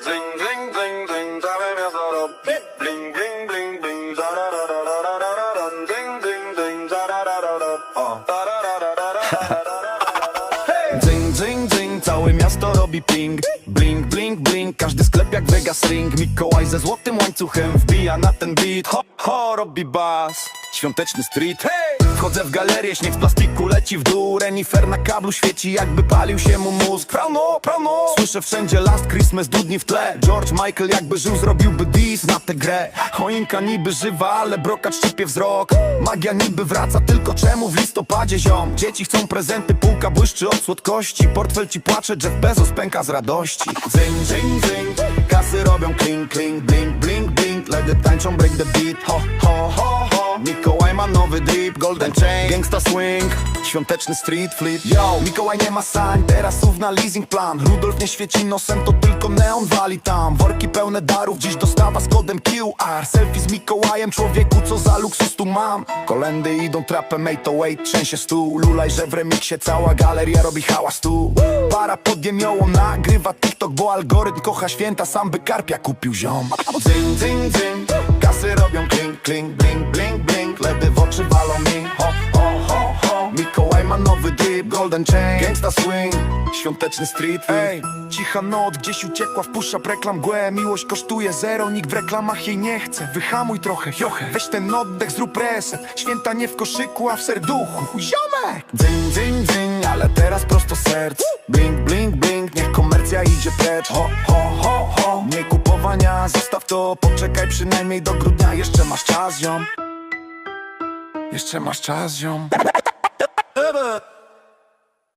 Robi bling, bling, bling, bling, dzyń, całe miasto robi ping Blink, blink, blink, każdy sklep jak Vegas Ring Mikołaj ze złotym łańcuchem wbija na ten beat Ho, ho, robi bas, świąteczny street Hey! Wchodzę w galerię, śnieg z plastiku leci w dół Renifer na kablu świeci jakby palił się mu mózg. Prano, prano. Słyszę wszędzie Last Christmas, dudni w tle. George Michael jakby żył, zrobiłby dis na tę grę. Choinka niby żywa, ale brokat szczypie wzrok. Magia niby wraca, tylko czemu w listopadzie ziom? Dzieci chcą prezenty, półka błyszczy od słodkości. Portfel ci płacze, Jeff Bezos pęka z radości. Dzyń, dzyń, dzyń, kasy robią kling, kling, blink, blink, blink. Ledy tańczą, break the beat, ho, ho, ho Mikołaj ma nowy drip, golden chain, gangsta swing Świąteczny street flip, yo Mikołaj nie ma sań, teraz słów na leasing plan. Rudolf nie świeci nosem, to tylko neon wali tam. Worki pełne darów, dziś dostawa z kodem QR Selfie z Mikołajem, człowieku, co za luksus tu mam. Kolendy idą trapem, mate to wait, trzęsie stół. Lulaj, że w remiksie cała galeria robi hałas tu. Para pod jemiołą nagrywa TikTok, bo algorytm kocha święta Sam by karpia kupił ziom. Dzyń, dzyń, dzyń, ho, ho, ho, ho. Mikołaj ma nowy drip, golden chain. Gangsta swing, świąteczny street Ej, cicha noc, gdzieś uciekła, wpuszcza reklam mgłę Miłość kosztuje zero, nikt w reklamach jej nie chce. Wyhamuj trochę, jochę, weź ten oddech, zrób reset. Święta nie w koszyku, a w serduchu, ziomek! Dzyń, dzyń, dzyń, ale teraz prosto serc. Blink, blink, blink, niech komercja idzie precz. Ho, ho, ho, ho, nie kupowania, zostaw to Poczekaj przynajmniej do grudnia, jeszcze masz czas, ziom Jeszcze masz czas, ziom